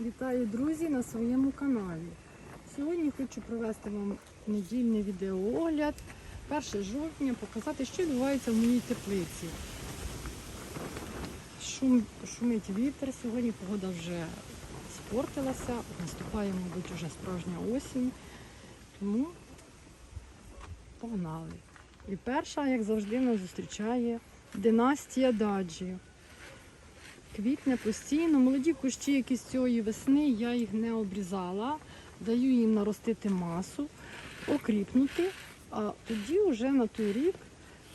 Вітаю, друзі, на своєму каналі. Сьогодні хочу провести вам недільний відеоогляд 1 жовтня, показати, що відбувається в моїй теплиці. Шум, шумить вітер, сьогодні погода вже спортилася, наступає, мабуть, вже справжня осінь. Тому погнали. І перша, як завжди, нас зустрічає династія Даджі. Квітне постійно. Молоді кущі, які з цієї весни, я їх не обрізала. Даю їм наростити масу, окріпнути, а тоді вже на той рік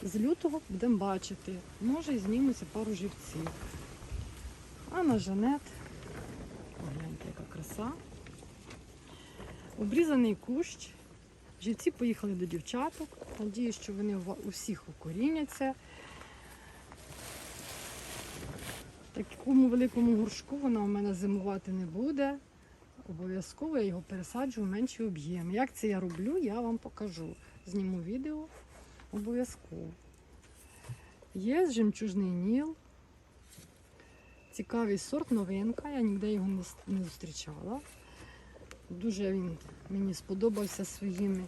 з лютого будемо бачити. Може і знімуться пару живців. А на Жанет, погляньте, яка краса. Обрізаний кущ. Живці поїхали до дівчаток. Надіюсь, що вони у всіх укоріняться. В такому великому горшку вона у мене зимувати не буде. Обов'язково я його пересаджу в менші об'єми. Як це я роблю, я вам покажу. Зніму відео обов'язково. Є жемчужний ніл. Цікавий сорт, новинка. Я ніде його не, зустрічала. Дуже він мені сподобався своїми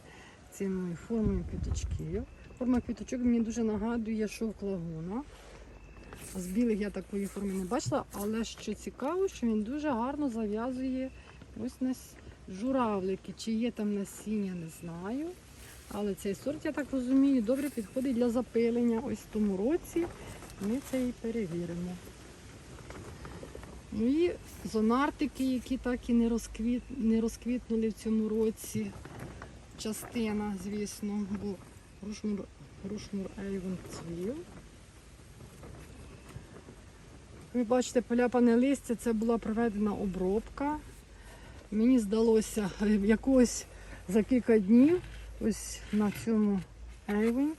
цими формою квіточків. Форма квіточок мені дуже нагадує шовк лагуна. З білих я такої форми не бачила, але що цікаво, що він дуже гарно зав'язує ось на журавлики. Чи є там насіння, не знаю. Але цей сорт, я так розумію, добре підходить для запилення. Ось в тому році ми це і перевіримо. Мої зонартики, які так і не, розквіт... не розквітнули в цьому році. Частина, звісно, бо рушмур, рушмур Ейвон цвів. Ви бачите, поляпане листя, це була проведена обробка. Мені здалося якось за кілька днів ось на цьому ейвені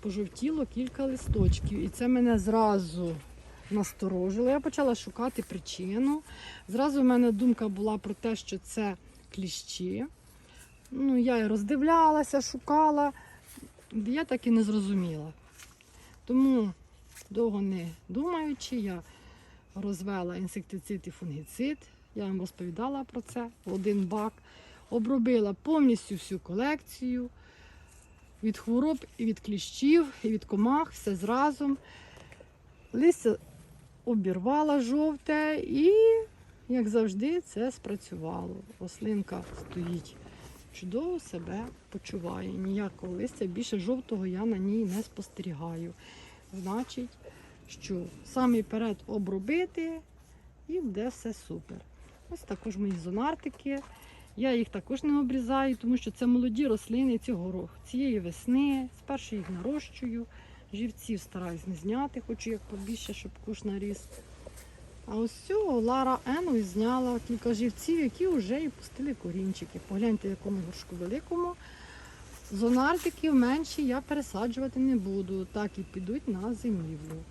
пожовтіло кілька листочків. І це мене зразу насторожило. Я почала шукати причину. Зразу в мене думка була про те, що це кліщі. Ну, я і роздивлялася, шукала. Я так і не зрозуміла. Тому довго не думаючи, я розвела інсектицид і фунгіцид. Я вам розповідала про це один бак. Обробила повністю всю колекцію від хвороб і від кліщів, і від комах, все зразом. Листя обірвала жовте і, як завжди, це спрацювало. Рослинка стоїть чудово себе почуває. Ніякого листя більше жовтого я на ній не спостерігаю. Значить, що саме перед обробити і буде все супер. Ось також мої зонартики. Я їх також не обрізаю, тому що це молоді рослини цього року, цієї весни. Спершу їх нарощую, живців стараюсь не зняти, хочу як побільше, щоб куш наріс. А ось цього Лара Ену зняла кілька живців, які вже і пустили корінчики. Погляньте, якому горшку великому. Зонартиків менші я пересаджувати не буду, так і підуть на зимівлю.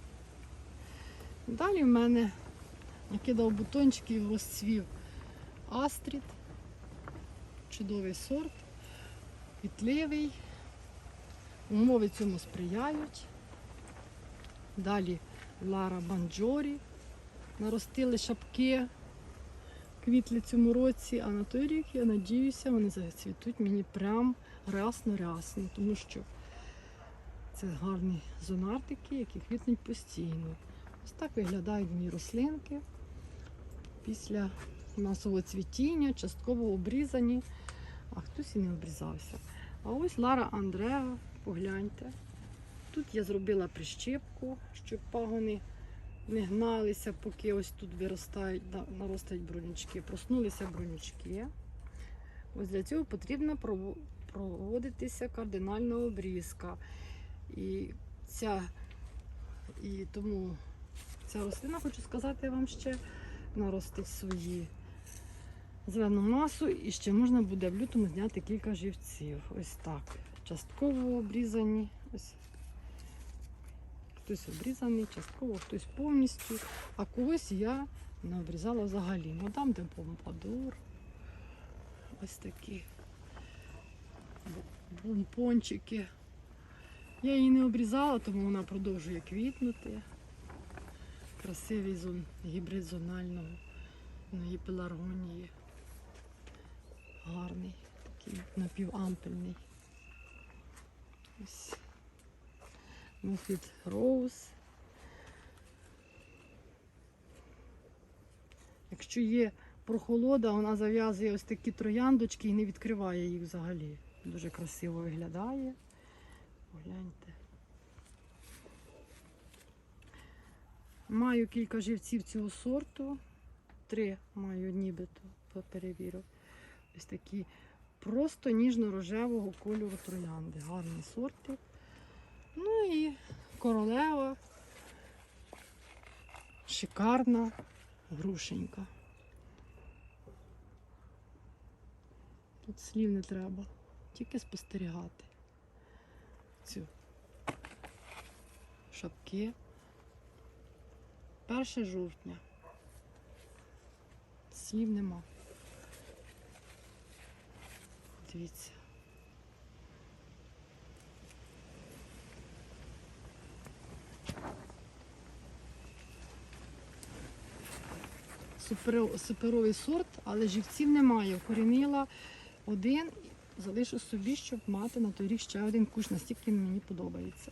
Далі в мене накидав бутончиків, розцвів астрід. Чудовий сорт, пітливий. Умови цьому сприяють. Далі Лара Банджорі. Наростили шапки, квітлі цьому році, а на той рік, я надіюся, вони зацвітуть мені прям рясно-рясно, тому що це гарні зонартики, які квітнуть постійно. Ось так виглядають мої рослинки після масового цвітіння, частково обрізані, а хтось і не обрізався. А ось Лара Андреа, погляньте. Тут я зробила прищепку, щоб пагони не гналися, поки ось тут виростають, наростають брунючки. Проснулися брунючки. Ось для цього потрібно проводитися кардинальна обрізка. І ця, і тому ця рослина, хочу сказати вам ще, наростить свої зелену масу і ще можна буде в лютому зняти кілька живців. Ось так. Частково обрізані. Ось. Хтось обрізаний, частково, хтось повністю. А когось я не обрізала взагалі. Мадам де помпадур. Ось такі бомпончики. Я її не обрізала, тому вона продовжує квітнути. Красивий зон, гібрид зонального пеларгонії. Гарний, такий напівампельний. Ось. Муфіт роуз. Якщо є прохолода, вона зав'язує ось такі трояндочки і не відкриває їх взагалі. Дуже красиво виглядає. Погляньте. Маю кілька живців цього сорту. Три маю нібито, перевірив. Ось такі просто ніжно-рожевого кольору троянди. Гарні сорти. Ну і королева. Шикарна грушенька. Тут слів не треба, тільки спостерігати. Цю шапки. 1 жовтня. Слів нема. Дивіться. Суперовий сорт, але живців немає. Вкорінила один, залишу собі, щоб мати на той рік ще один кущ, настільки мені подобається.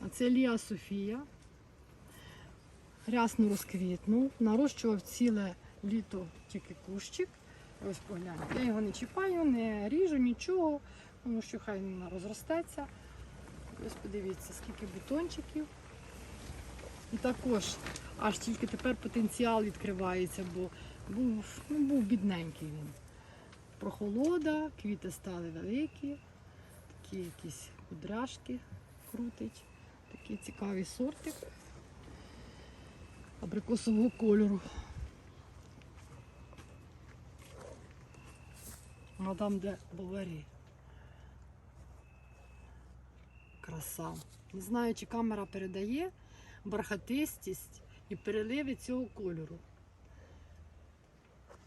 А це Лія Софія. Рясно розквітнув, нарощував ціле літо тільки кущик. Ось погляньте. Я його не чіпаю, не ріжу, нічого, тому що хай він розростеться. Ось подивіться, скільки бутончиків. І також аж тільки тепер потенціал відкривається, бо був, ну, був бідненький він. Прохолода, квіти стали великі, такі якісь кудряшки крутить. Такий цікавий сортик абрикосового кольору. Мадам де Боварі. Краса. Не знаю, чи камера передає бархатистість і переливи цього кольору.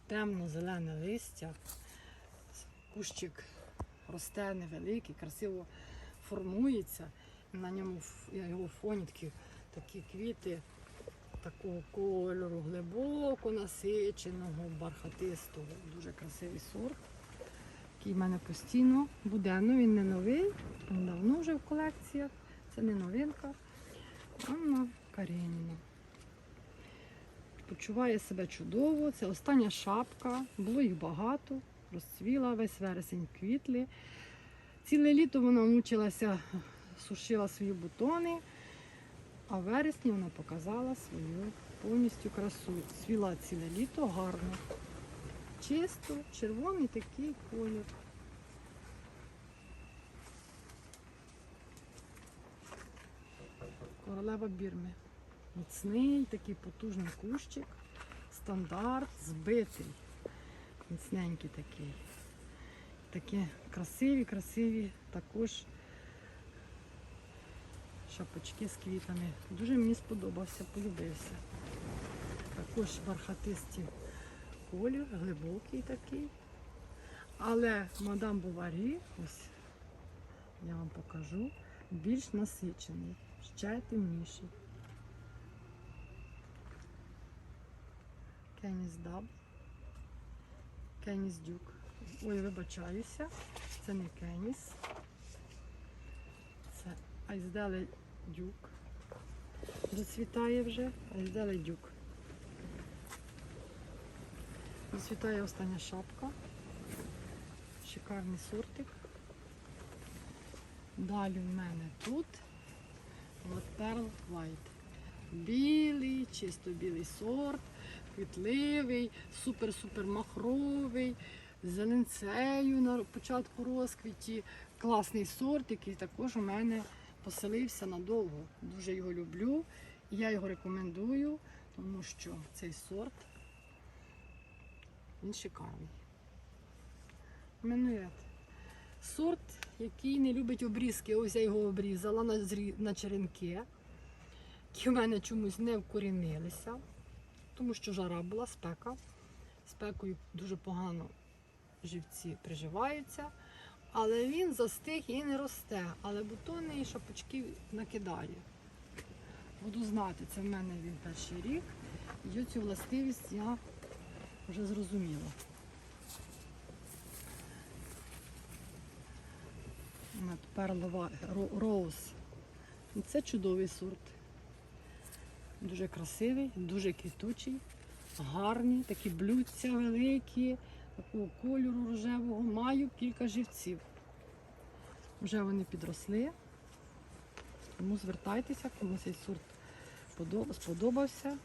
Темно-зелене листя, кущик росте невеликий, красиво формується. На ньому на його фоні такі, такі квіти такого кольору, глибоко насиченого, бархатистого. Дуже красивий сорт. Який в мене постійно буде. Ну він не новий, він давно вже в колекціях. Це не новинка. Анна Кареніна. Почуває себе чудово. Це остання шапка. Було їх багато. Розцвіла весь вересень квітли. Ціле літо вона мучилася, сушила свої бутони, а в вересні вона показала свою повністю красу. Цвіла ціле літо гарно. Чисто, червоний такий колір. Королева Бірми. Міцний, такий потужний кущик. Стандарт, збитий. Міцненький такий. Такі красиві, красиві також шапочки з квітами. Дуже мені сподобався, полюбився. Також бархатисті колір, глибокий такий. Але мадам Буварі, ось я вам покажу, більш насичений, ще темніший. Кеніс Даб. Кеніс Дюк. Ой, вибачаюся. Це не Кеніс. Це Айзделе Дюк. Зацвітає вже. Айзделе Дюк. Зацвітає остання шапка. Шикарний сортик. Далі в мене тут от Pearl White. Білий, чисто білий сорт, квітливий, супер-супер махровий, зеленцею на початку розквіті. Класний сорт, який також у мене поселився надовго. Дуже його люблю. Я його рекомендую, тому що цей сорт він шикарний. Минует. Сорт, який не любить обрізки. Ось я його обрізала на, зрі... на черенки, які в мене чомусь не вкорінилися, тому що жара була, спека. Спекою дуже погано живці приживаються. Але він застиг і не росте. Але бутони і шапочки накидає. Буду знати, це в мене він перший рік. І цю властивість я вже зрозуміло. От перлова роуз. Це чудовий сорт. Дуже красивий, дуже квітучий, гарний, такі блюдця великі, такого кольору рожевого. Маю кілька живців. Вже вони підросли. Тому звертайтеся, кому цей сорт сподобався.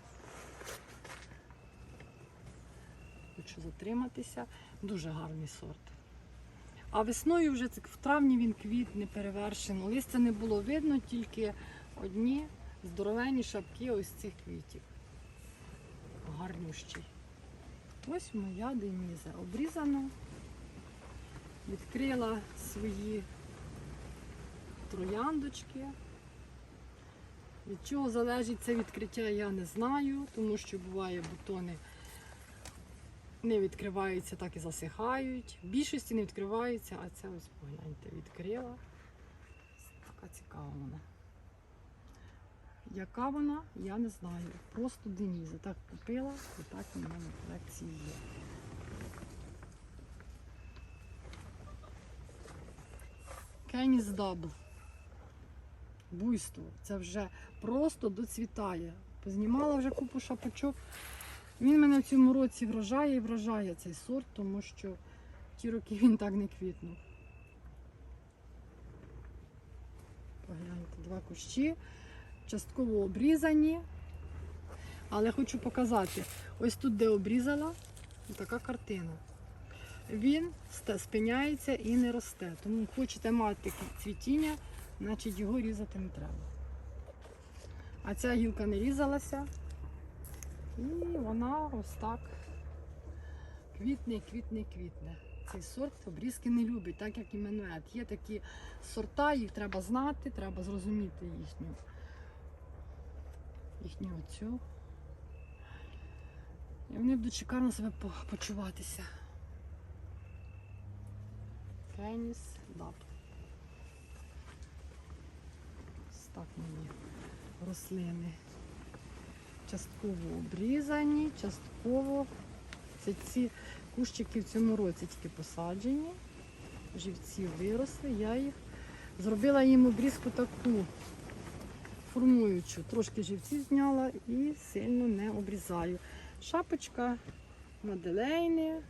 Хочу затриматися. Дуже гарний сорт. А весною вже в травні він квітне перевершено. Листя не було видно, тільки одні здоровенні шапки ось цих квітів. Гарнющий. Ось моя деніза. Обрізано. Відкрила свої трояндочки. Від чого залежить це відкриття, я не знаю, тому що буває бутони не відкриваються, так і засихають. Більшості не відкриваються, а це ось погляньте, відкрила. Така цікава вона. Яка вона, я не знаю. Просто Деніза. Так купила і так у мене в колекції є. Кеніс Дабл. Буйство. Це вже просто доцвітає. Познімала вже купу шапочок. Він мене в цьому році вражає і вражає цей сорт, тому що ті роки він так не квітнув. Погляньте, два кущі, частково обрізані. Але хочу показати, ось тут, де обрізала, така картина. Він спиняється і не росте. Тому хочете мати цвітіння, значить його різати не треба. А ця гілка не різалася. І вона ось так квітне, квітне, квітне. Цей сорт обрізки не любить, так як і менует. Є такі сорта, їх треба знати, треба зрозуміти їхню, їхню оцю. І вони будуть шикарно себе почуватися. Кеніс даб. Ось так мені рослини частково обрізані, частково це ці кущики в цьому році тільки посаджені. Живці виросли, я їх зробила їм обрізку таку формуючу. Трошки живців зняла і сильно не обрізаю. Шапочка маделейни.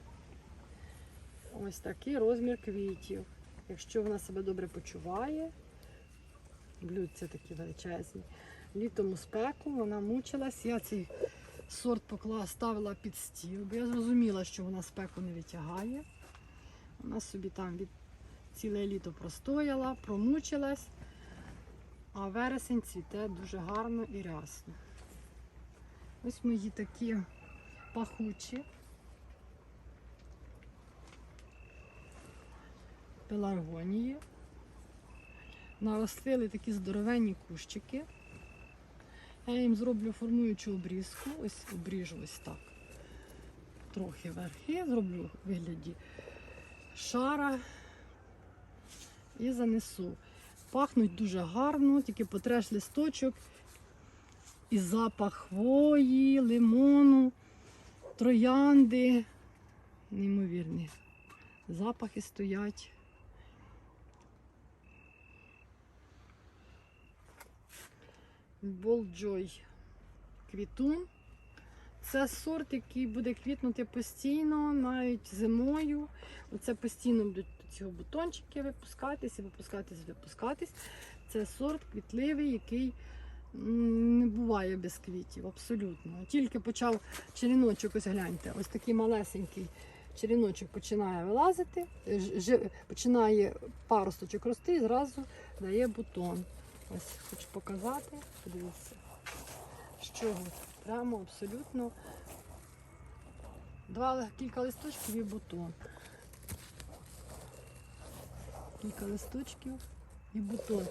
Ось такий розмір квітів. Якщо вона себе добре почуває, блюдця такі величезні. Літом у спеку вона мучилась. Я цей сорт покла ставила під стіл, бо я зрозуміла, що вона спеку не витягає. Вона собі там від ціле літо простояла, промучилась, а вересень цвіте дуже гарно і рясно. Ось мої такі пахучі. Пеларгонії. Наростили такі здоровенні кущики. Я їм зроблю формуючу обрізку. Ось обріжу ось так. Трохи верхи, зроблю в вигляді шара і занесу. Пахнуть дуже гарно, тільки потреш листочок. І запах хвої, лимону, троянди. Неймовірні. Запахи стоять. Болджой квітун. Це сорт, який буде квітнути постійно, навіть зимою. Оце постійно будуть ці бутончики випускатись, і випускатись, випускатись. Це сорт квітливий, який не буває без квітів, абсолютно. Тільки почав черіночок, ось гляньте, ось такий малесенький черіночок починає вилазити, ж- починає паросточок рости і зразу дає бутон. Ось хочу показати, подивіться, чого прямо абсолютно два кілька листочків і бутон. Кілька листочків і бутон.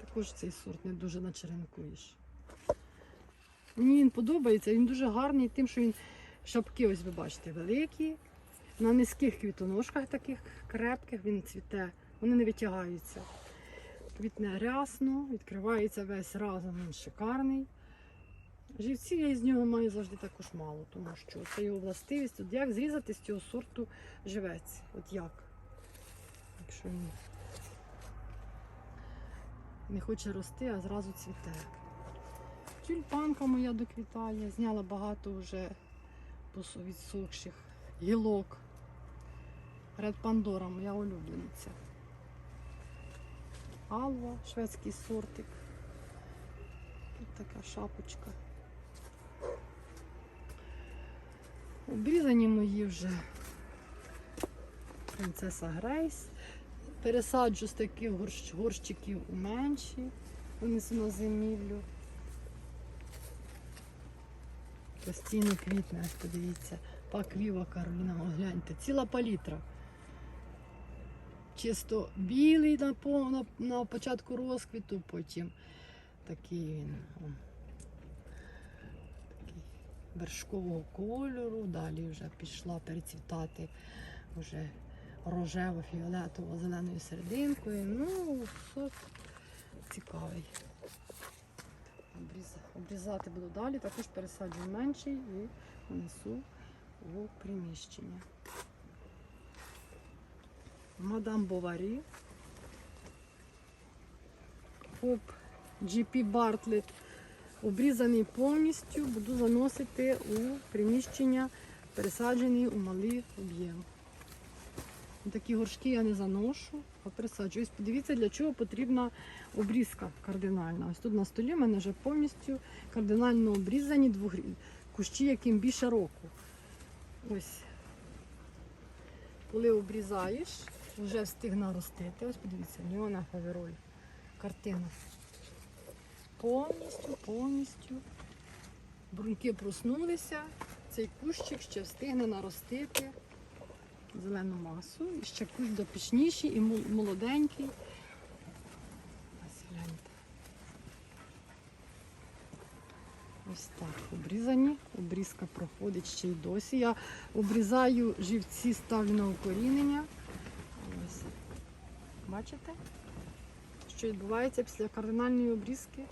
Також цей сорт не дуже начеренкуєш. Мені він подобається, він дуже гарний тим, що він шапки, ось ви бачите, великі. На низьких квітоножках таких крепких він цвіте, вони не витягаються. Квітне рясно, відкривається весь разом, він шикарний. Живців я із нього маю завжди також мало, тому що це його властивість. От як зрізати з цього сорту живець? От як? Якщо він не хоче рости, а зразу цвіте. Тюльпанка моя доквітає, зняла багато вже відсохших гілок. Ред Пандора, моя улюблениця. Алва, шведський сортик. Тут така шапочка. Обрізані мої вже принцеса Грейс. Пересаджу з таких горщ- горщиків у менші, винесу на зимівлю. Постійно квітне, подивіться. Паквіва Кароліна, о, гляньте, ціла палітра. Чисто білий на, на, на початку розквіту, потім такий він. Такий вершкового кольору, далі вже пішла перецвітати вже рожево-фіолетово зеленою серединкою. Ну, сорт цікавий. Обрізати буду далі, також пересаджую менший і внесу у приміщення. Мадам Боварі. Хоп GP Bartlett обрізаний повністю, буду заносити у приміщення, пересаджений у малий об'єм. Такі горшки я не заношу, а пересаджую. Ось подивіться, для чого потрібна обрізка кардинальна. Ось тут на столі в мене вже повністю кардинально обрізані двох кущі, яким більше року. Ось. Коли обрізаєш, вже встиг наростити. Ось подивіться, Ліона Фавероль. Картина. Повністю, повністю. Бруньки проснулися. Цей кущик ще встигне наростити зелену масу. І ще кущ допічніший і молоденький. Ось так обрізані. Обрізка проходить ще й досі. Я обрізаю живці, ставлю на укорінення. Ось. Бачите? Що відбувається після кардинальної обрізки?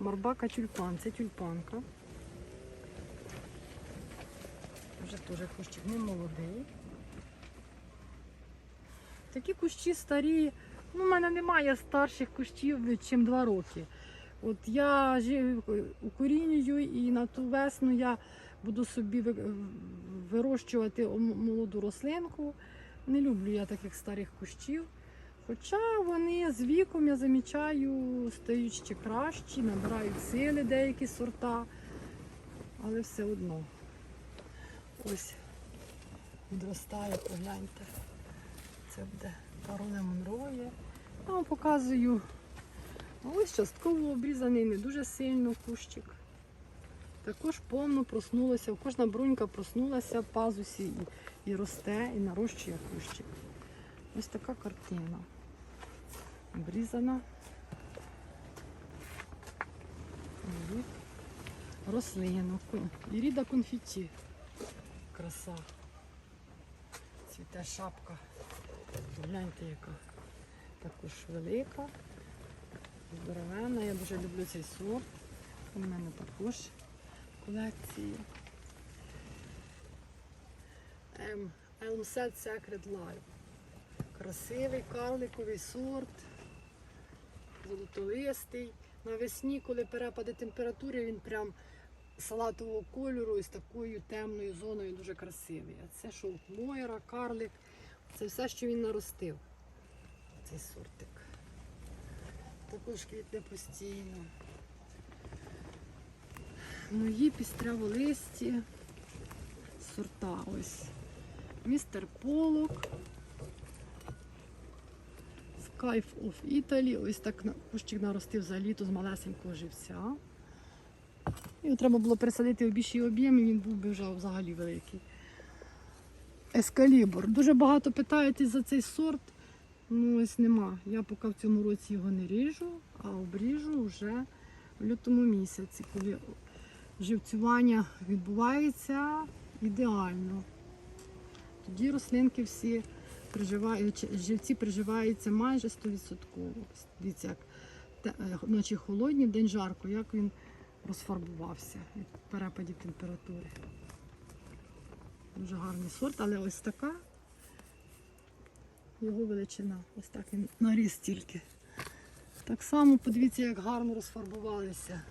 Марбака тюльпан. Це тюльпанка. Вже теж кущик не молодий. Такі кущі старі. Ну, у мене немає старших кущів, ніж 2 роки. От я жив, укорінюю і на ту весну я буду собі вирощувати молоду рослинку. Не люблю я таких старих кущів. Хоча вони з віком, я замічаю, стають ще кращі, набирають сили деякі сорта, але все одно. Ось відростає, погляньте. Це буде Кароле Монроє. Я вам показую ось частково обрізаний, не дуже сильно кущик. Також повно проснулося, кожна брунька проснулася в пазусі і, і росте, і нарощує кущик. Ось така картина. Обрізана. Від рослинок. Іріда конфеті. Краса. Цвіте шапка. Гляньте, яка також велика, здоровенна. Я дуже люблю цей сорт. У мене також колекції. Ем, Elmset Sacred Life. Красивий карликовий сорт, золотолистий. Навесні, коли перепади температури, він прям салатового кольору і з такою темною зоною дуже красивий. А це шовк Мойра, карлик. Це все, що він наростив. Цей сортик. Також квітне постійно. Мої пістряволисті сорта ось. Містер Полок. Skype of Italy. Ось так кущик наростив за літо з малесенького живця. Його треба було пересадити в більший об'єм, і він був би вже взагалі великий. Ескалібр. Дуже багато питаєтесь за цей сорт. Ну, ось нема. Я поки в цьому році його не ріжу, а обріжу вже в лютому місяці, коли живцювання відбувається ідеально. Тоді рослинки всі приживають, живці приживаються майже 100%. Дивіться, як те- е, ночі холодні, день жарко, як він розфарбувався від перепадів температури. Дуже гарний сорт, але ось така його величина. Ось так він наріс тільки. Так само подивіться, як гарно розфарбувалися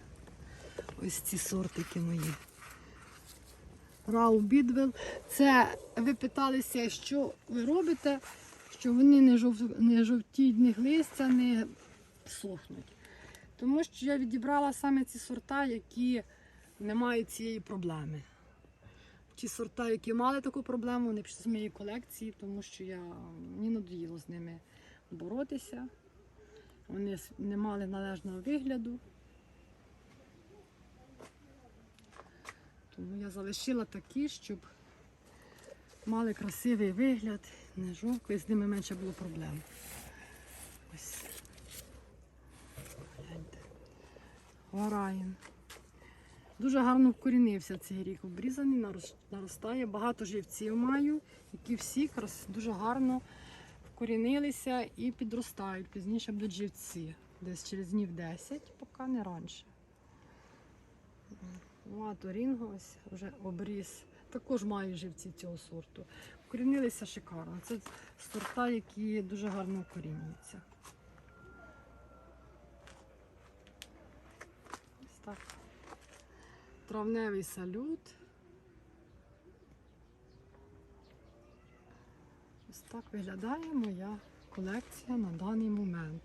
ось ці сортики мої. Рау Бідвел. Це ви питалися, що ви робите, що вони не, жов... не жовтіють, не листя, не сохнуть. Тому що я відібрала саме ці сорта, які не мають цієї проблеми. Ті сорта, які мали таку проблему, вони пішли з моєї колекції, тому що я мені надоїло з ними боротися. Вони не мали належного вигляду. Тому я залишила такі, щоб мали красивий вигляд, не жовтко, і з ними менше було проблем. Ось. Гляньте. Вараїн. Дуже гарно вкорінився цей рік. Обрізаний, наростає. Багато живців маю, які всі дуже гарно вкорінилися і підростають. Пізніше будуть живці. Десь через днів 10, поки не раніше. Ну, а Торінго ось вже обріз. Також маю живці цього сорту. Вкорінилися шикарно. Це сорта, які дуже гарно вкорінюються. Ось так. Травневий салют. Ось так виглядає моя колекція на даний момент.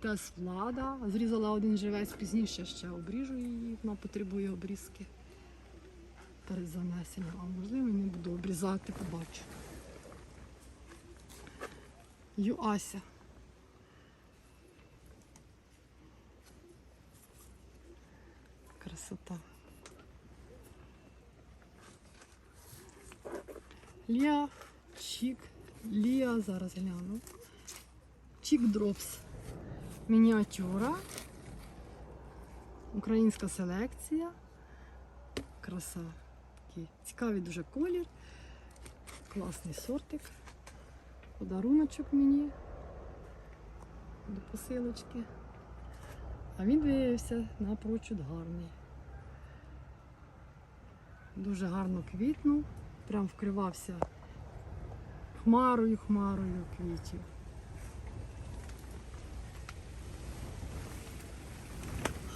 Тес влада. Зрізала один живець, пізніше ще обріжу її, вона потребує обрізки перед занесенням, а можливо не буду обрізати, побачу. Юася. Красота. Ліа Чік. Ліа, зараз гляну. Чік Дропс. Мініатюра. Українська селекція. Краса. Такий цікавий дуже колір. Класний сортик. Подаруночок мені до посилочки. А він виявився напрочуд гарний. Дуже гарно квітнув, прям вкривався хмарою, хмарою квітів.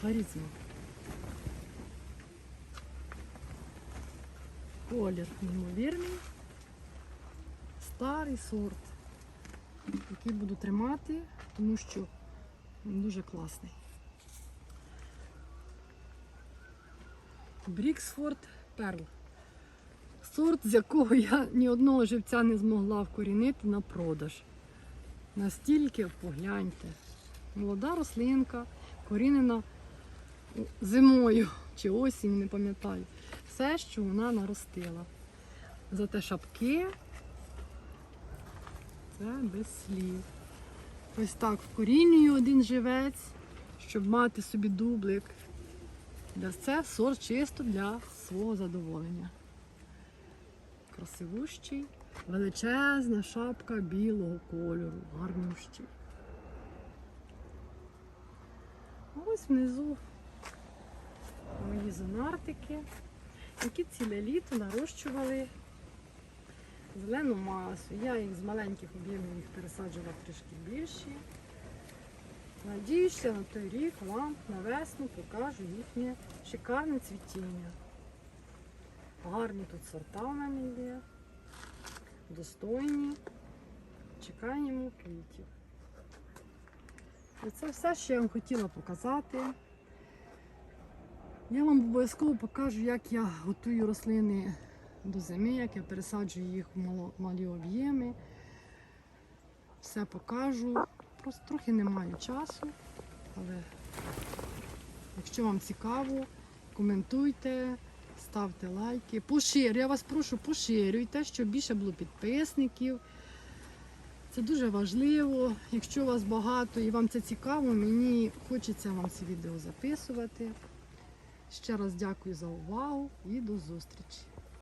Харізма. Колір неймовірний. Старий сорт, який буду тримати, тому що він дуже класний. Бріксфорд Перл. Сорт, з якого я ні одного живця не змогла вкорінити на продаж. Настільки погляньте. Молода рослинка, корінена зимою чи осінь, не пам'ятаю. Все, що вона наростила. Зате шапки це без слів. Ось так вкорінюю один живець, щоб мати собі дублик. Це сорт чисто для свого задоволення. Красивущий, величезна шапка білого кольору, гарнющий. А ось внизу мої зонартики, які ціле літо нарощували зелену масу. Я їх з маленьких об'ємів їх пересаджувала трішки більші. Надіюся, на той рік вам на весну покажу їхнє шикарне цвітіння. Гарні тут сорта мене є, достойні. Чекаємо квітів. І це все, що я вам хотіла показати. Я вам обов'язково покажу, як я готую рослини до зими, як я пересаджую їх в малі об'єми. Все покажу. Просто трохи не маю часу, але якщо вам цікаво, коментуйте, ставте лайки. Поширю, я вас прошу, поширюйте, щоб більше було підписників. Це дуже важливо. Якщо вас багато і вам це цікаво, мені хочеться вам ці відео записувати. Ще раз дякую за увагу і до зустрічі.